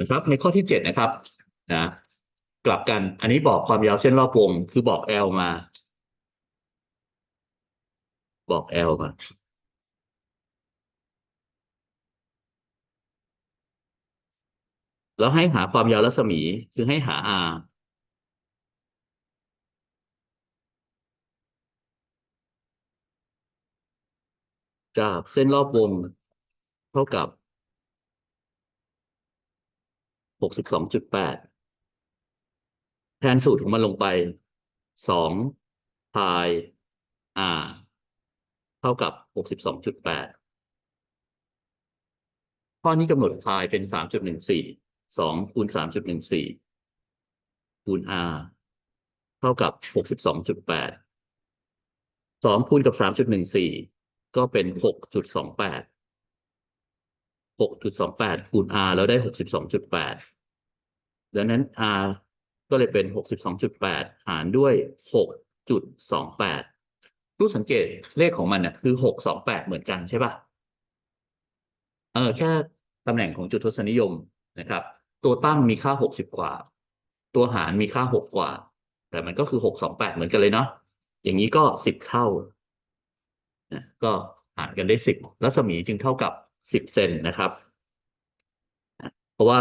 นะครับ ในข้อที่เจ็ดนะครับนะกลับกัน อันนี้บอกความยาวเส้นรอบวง คือบอก L มา บอก L มาแล้วให้หาความยาวรัศมี คือให้หา R จากเส้นรอบวง เท่ากับ หกสิบสองจุดแปดแทนสูตรของมันลงไปสองพาย R เท่ากับหกสิบสองจุดแปดข้อนี้กำหนดพายเป็นสามจุดหนึ่งสี่สองคูณสามจุดหนึ่งสี่คูณ R เท่ากับหกสิบสองจุดแปดสองคูณกับสามจุดหนึ่งสี่ก็เป็นหกจุดสองแปด หกจุดสองแปดคูณ R แล้วได้หกสิบสองจุดแปดดังนั้น R ก็เลยเป็นหกสิบสองจุดแปดหารด้วยหกจุดสองแปดรู้สังเกตเลขของมันเนี่ยคือหกสองแปดเหมือนกันใช่ป่ะเออแค่ตำแหน่งของจุดทศนิยมนะครับ ตัวตั้งมีค่าหกสิบกว่า ตัวหารมีค่าหกกว่า แต่มันก็คือหกสองแปดเหมือนกันเลยเนาะอย่างนี้ก็สิบเท่านะก็หารกันได้สิบรัศมีจึงเท่ากับ สิบเซนนะครับ เพราะว่า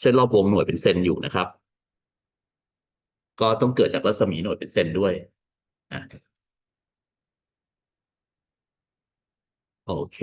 เส้นรอบวงหน่วยเป็นเซนอยู่นะครับ ก็ต้องเกิดจากรัศมีหน่วยเป็นเซนด้วยโอเค